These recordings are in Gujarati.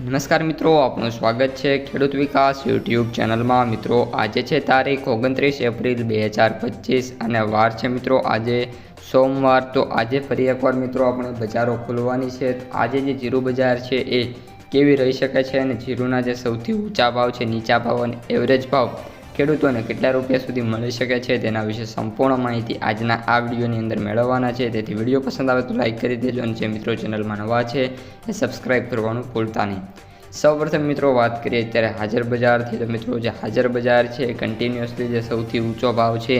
નમસ્કાર મિત્રો, આપનું સ્વાગત છે ખેડૂત વિકાસ યુટ્યુબ ચેનલમાં. મિત્રો, આજે છે તારીખ ઓગણત્રીસ એપ્રિલ બે હજાર પચીસ અને વાર છે મિત્રો આજે સોમવાર. તો આજે ફરી એકવાર મિત્રો આપણે બજારો ખોલવાની છે. આજે જે જીરું બજાર છે એ કેવી રહી શકે છે અને જીરુના જે સૌથી ઊંચા ભાવ છે, નીચા ભાવ અને એવરેજ ભાવ ખેડૂતોને કેટલા રૂપિયા સુધી મળી શકે છે તેના વિશે સંપૂર્ણ માહિતી આજના આ વિડીયોની અંદર મેળવવાના છે. તેથી વીડિયો પસંદ આવે તો લાઇક કરી દેજો અને જે મિત્રો ચેનલમાં નવા છે એ સબસ્ક્રાઈબ કરવાનું ભૂલતા નહીં. સૌપ્રથમ મિત્રો વાત કરીએ અત્યારે હાજર બજારથી. તો મિત્રો જે હાજર બજાર છે કન્ટિન્યુઅસલી જે સૌથી ઊંચો ભાવ છે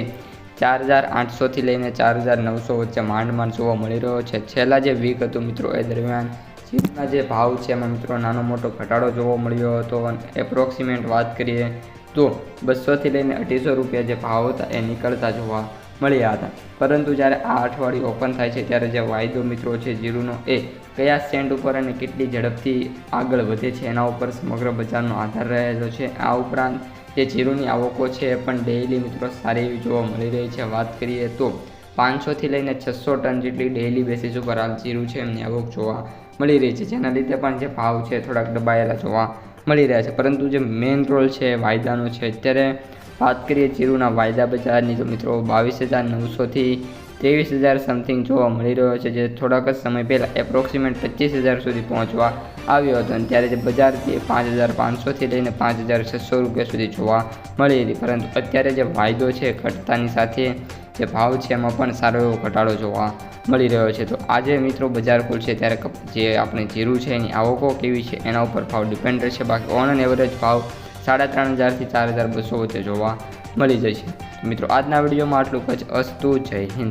ચાર હજાર આઠસોથી લઈને ચાર હજાર નવસો વચ્ચે માંડ માંડ જોવા મળી રહ્યો છે. છેલ્લા જે વીક હતું મિત્રો એ દરમિયાન ચીનના જે ભાવ છે એમાં મિત્રો નાનો મોટો ઘટાડો જોવા મળ્યો હતો. અને એપ્રોક્સિમેટ વાત કરીએ તો બસોથી લઈને અઢીસો રૂપિયા જે ભાવ હતા એ નીકળતા જોવા મળ્યા હતા. પરંતુ જ્યારે આ અઠવાડિયું ઓપન થાય છે, ત્યારે જે વાયદો મિત્રો છે જીરુનો એ કયા સ્ટેન્ડ ઉપર અને કેટલી ઝડપથી આગળ વધે છે, એના ઉપર સમગ્ર બજારનો આધાર રહેલો છે. આ ઉપરાંત જે જીરુની આવકો છે એ પણ ડેઇલી મિત્રો સારી એવી જોવા મળી રહી છે. વાત કરીએ તો પાંચસોથી લઈને છસો ટન જેટલી ડેઇલી બેસિસ ઉપર હાલ જીરું છે એમની આવક જોવા મળી રહી છે. જેના લીધે પણ જે ભાવ છે થોડાક દબાયેલા જોવા મળી રહ્યા છે. પરંતુ જે મેઇન રોલ છે, વાયદાનો છે, અત્યારે વાત કરીએ જીરુના વાયદા બજારની, તો મિત્રો બાવીસ હજાર નવસોથી ત્રેવીસ હજાર સમથિંગ જોવા મળી રહ્યો છે, જે થોડાક જ સમય પહેલાં એપ્રોક્સિમેટ પચીસ હજાર સુધી પહોંચવા આવ્યો હતો. અને ત્યારે જે બજાર જે પાંચ હજાર પાંચસોથી લઈને પાંચ હજાર છસો રૂપિયા સુધી જોવા મળી હતી. પરંતુ અત્યારે જે વાયદો છે, ઘટતાની સાથે જે ભાવ છે એમાં પણ સારો એવો ઘટાડો જોવા મળી રહ્યો છે. તો આજે મિત્રો બજાર ખુલશે ત્યારે જે આપણે જીરું છે એની આવકો કેવી છે એના ઉપર ભાવ ડિપેન્ડ રહેશે. બાકી ઓન એન એવરેજ ભાવ સાડા ત્રણ હજારથી ચાર હજાર બસો વચ્ચે જોવા મળી જશે મિત્રો આજના વિડીયોમાં આટલું કચ્છ અસ્તુ જય હિન્દ.